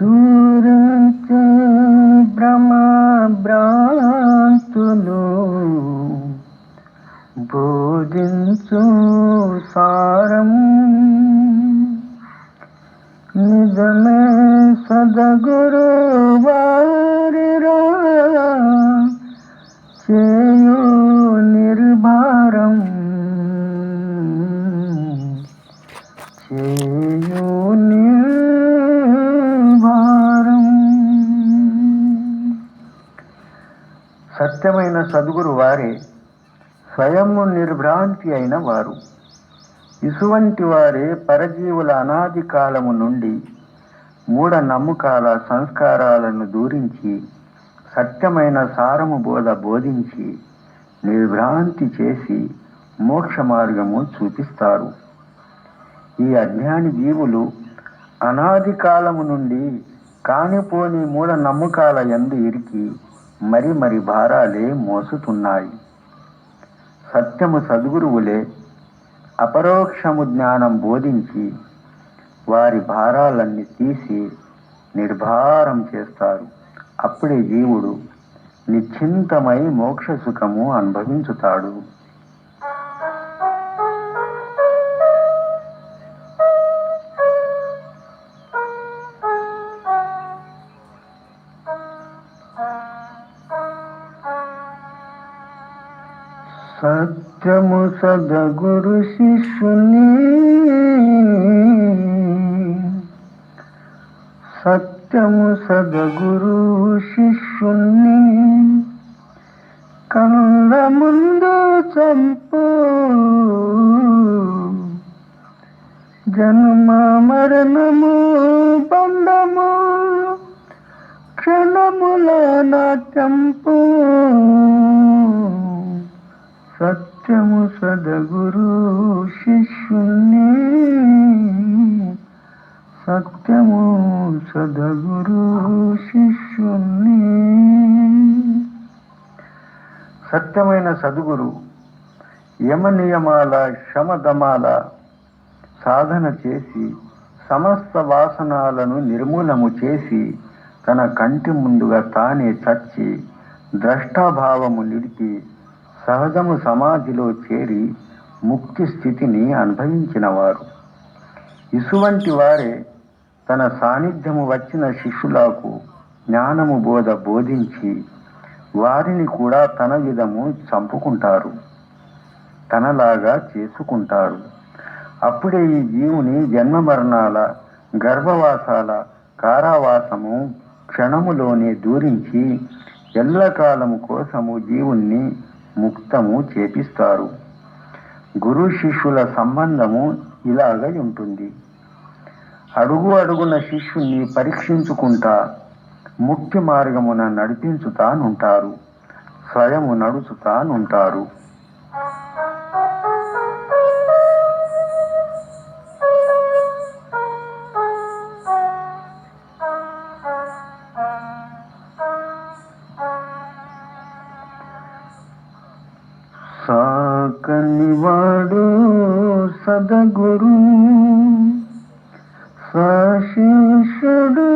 దూరచే భ్రమ బోధించు సారం. నిజమే సదగురు వారిరా చేయు నిర్భారం. చేయు సత్యమైన సద్గురు వారే స్వయము నిర్భ్రాంతి అయిన వారు. ఇసువంటి వారే పరజీవుల అనాది కాలము నుండి మూఢ నమ్మకాల సంస్కారాలను దూరించి సత్యమైన సారము బోధ బోధించి నిర్భ్రాంతి చేసి మోక్ష మార్గము చూపిస్తారు. ఈ అజ్ఞాని జీవులు అనాది కాలము నుండి కానిపోని మూఢ నమ్మకాల యందు ఇరికి మరి మరి భారాలే మోసుతున్నాయి. సత్యము సద్గురువులే అపరోక్షము జ్ఞానం బోధించి వారి భారాలన్నీ తీసి నిర్భారం చేస్తారు. అప్పుడే జీవుడు నిశ్చింతమై మోక్ష సుఖము అనుభవించుతాడు. సత్యము సదగురు శిష్యుని సత్యము సదగురు శిష్యుని కళ్ళ ముందు చంపు జన్మ మరణము బంధము క్షణముల నాట్యంపు సత్యము సదగురు శిష్యుణ్ణి. సత్యము సదగురు శిష్యుణ్ణి. సత్యమైన సద్గురు యమ నియమాల శమదమాల సాధన చేసి సమస్త వాసనాలను నిర్మూలము చేసి తన కంటి ముందుగా తానే చచ్చి ద్రష్టాభావము నిలిపి సహజము సమాధిలో చేరి ముక్తి స్థితిని అనుభవించినవారు. ఇసువంటి వారే తన సాన్నిధ్యము వచ్చిన శిష్యులకు జ్ఞానము బోధ బోధించి వారిని కూడా తన విధము చంపుకుంటారు తనలాగా చేసుకుంటారు. అప్పుడే ఈ జీవుని జన్మ మరణాల గర్భవాసాల కారావాసము క్షణములోనే దూరించి ఎల్లకాలము కోసము జీవుణ్ణి ముక్తము చేపిస్తారు. గురు శిష్యుల సంబంధము ఇలాగ ఉంటుంది. అడుగు అడుగున శిష్యుణ్ణి పరీక్షించుకుంటా ముఖ్య మార్గమున నడిపించుతానుంటారు. స్వయము నడుచుతానుంటారు. సదగురు సశిష్యుడు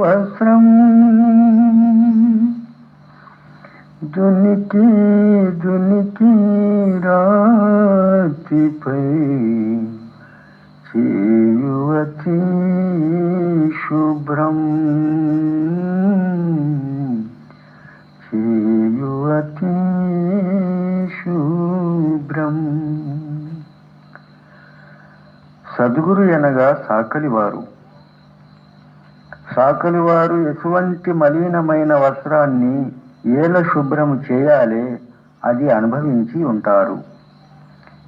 వస్త్రం దునికి దునికి రాతిపై చేయువతి శుభ్రం సద్గురు అనగా సాకలివారు. సాకలివారు ఎటువంటి మలినమైన వస్త్రాన్ని ఏల శుభ్రము చేయాలి అది అనుభవించి ఉంటారు.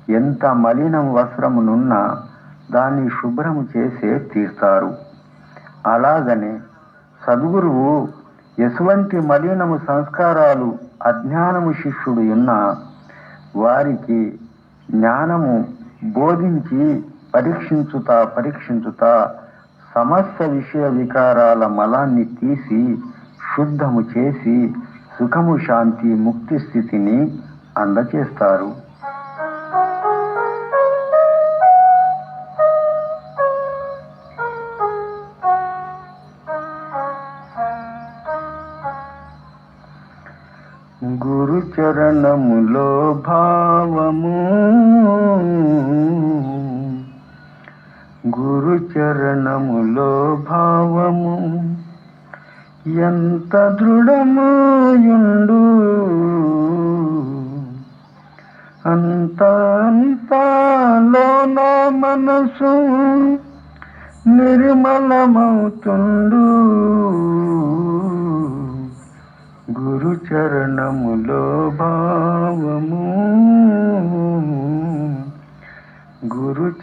ఎంత మలినం వస్త్రమునున్నా దాన్ని శుభ్రము చేసే తీర్తారు అలాగనే సద్గురువు ఎటువంటి మలినము సంస్కారాలు అజ్ఞానము శిష్యుడు ఉన్న వారికి జ్ఞానము బోధించి పరీక్షించుతా పరీక్షించుతా సమస్త విషయ వికారాల మలాన్ని తీసి శుద్ధము చేసి సుఖము శాంతి ముక్తి స్థితిని అందచేస్తారు. గురు చరణములో భావము గురు చరణములో భావము. ఎంత దృఢమాయుండు. అంత అంతలోన మనసు నిర్మలమవుతుండు. గురు చరణములో భావము.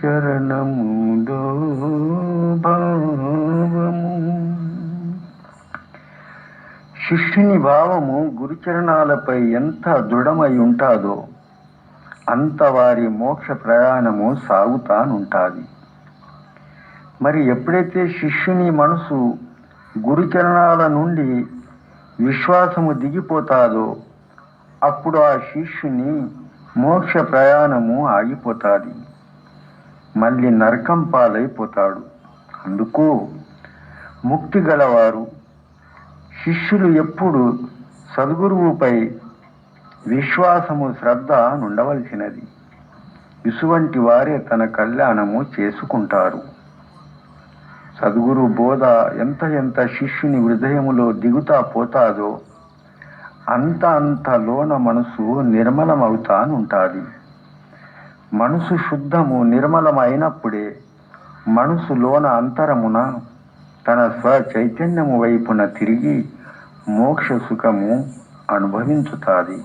చరణములో భావము. శిష్యుని భావము గురుచరణాలపై ఎంత దృఢమై ఉంటాదో అంత వారి మోక్ష ప్రయాణము సాగుతానుంటాది. మరి ఎప్పుడైతే శిష్యుని మనసు గురుచరణాల నుండి విశ్వాసము దిగిపోతాదో అప్పుడు ఆ శిష్యుని మోక్ష ప్రయాణము ఆగిపోతాది. మళ్ళీ నరకం పాలైపోతాడు. అందుకు ముక్తి గలవారు శిష్యులు ఎప్పుడు సద్గురువుపై విశ్వాసము శ్రద్ధ నుండవలసినది. ఇసువంటి వారే తన కళ్యాణము చేసుకుంటారు. సద్గురు బోధ ఎంత ఎంత శిష్యుని హృదయములో దిగుతా పోతాదో అంత అంత లోన మనసు నిర్మలమవుతానుంటాది. మనసు శుద్ధము నిర్మలమైనప్పుడే మనసులోన అంతరమున తన స్వ చైతన్యము వైపున తిరిగి మోక్ష సుఖము అనుభవించుతాది.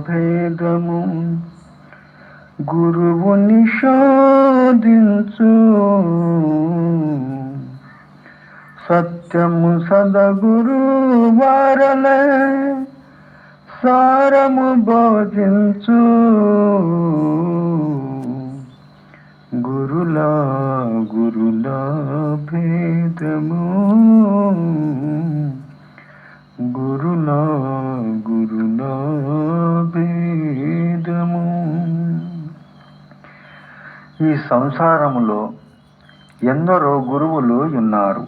భేదము గురువు నిషాదించు సత్యము సదగురు వారలే సారము బోధించు గురులా గురులా భేదము సంసారములో ఎందరో గురువులు ఉన్నారు.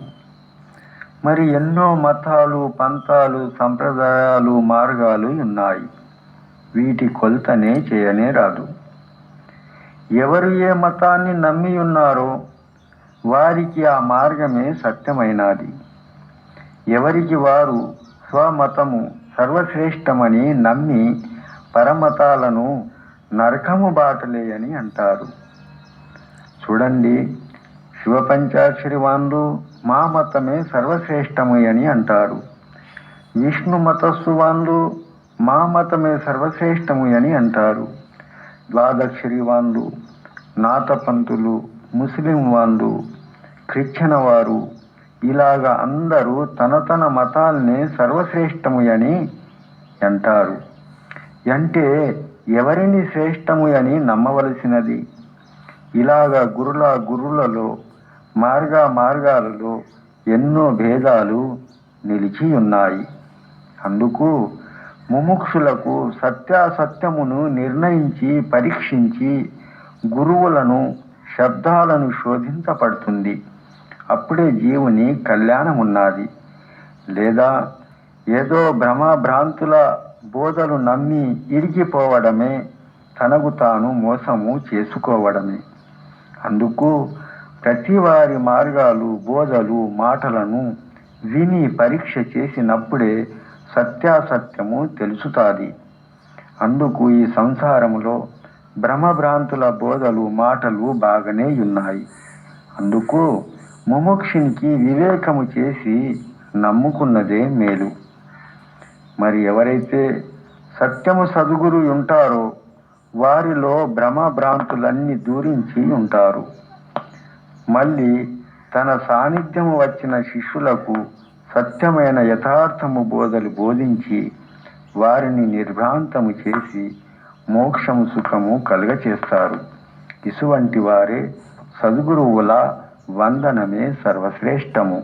మరి ఎన్నో మతాలు పంతాలు సంప్రదాయాలు మార్గాలు ఉన్నాయి. వీటి కొలతనే చేయనే రాదు. ఎవరు ఏ మతాన్ని నమ్మి ఉన్నారో వారికి ఆ మార్గమే సత్యమైనది. ఎవరికి వారు స్వమతము సర్వశ్రేష్టమని నమ్మి పరమతాలను నరకము బాటలే అని అంటారు. చూడండి శివపంచాక్షరి వాళ్ళు మా మతమే సర్వశ్రేష్టము అని అంటారు. విష్ణు మతస్సు వాళ్ళు మా మతమే సర్వశ్రేష్టము అని అంటారు. ద్వాదక్షరి వాళ్ళు నాతపంతులు ముస్లిం వాళ్ళు క్రిస్టియన్ వారు ఇలాగా అందరూ తన తన మతాల్ని సర్వశ్రేష్టము అని అంటారు. అంటే ఎవరిని శ్రేష్టము అని నమ్మవలసినది? ఇలాగా గురుల గురులలో మార్గ మార్గాలలో ఎన్నో భేదాలు నిలిచి ఉన్నాయి. అందుకు ముముక్షులకు సత్యాసత్యమును నిర్ణయించి పరీక్షించి గురువులను శబ్దాలను శోధించబడుతుంది. అప్పుడే జీవుని కళ్యాణం ఉన్నది లేదా ఏదో భ్రమభ్రాంతుల బోధలు నమ్మి ఇరిగిపోవడమే తనకు తాను మోసము చేసుకోవడమే. అందుకు ప్రతి వారి మార్గాలు బోధలు మాటలను విని పరీక్ష చేసినప్పుడే సత్యాసత్యము తెలుసుతాది. అందుకు ఈ సంసారములో భ్రమభ్రాంతుల బోధలు మాటలు బాగానే ఉన్నాయి. అందుకు ముముక్షునికి వివేకము చేసి నమ్ముకున్నదే మేలు. మరి ఎవరైతే సత్యము సద్గురు ఉంటారో వారిలో భ్రమభ్రాంతులన్నీ దూరించి ఉంటారు. మళ్ళీ తన సాన్నిధ్యము వచ్చిన శిష్యులకు సత్యమైన యథార్థము బోధలు బోధించి వారిని నిర్భ్రాంతము చేసి మోక్షము సుఖము కలుగచేస్తారు. ఇసువంటి వారే సద్గురువుల వందనమే సర్వశ్రేష్టము.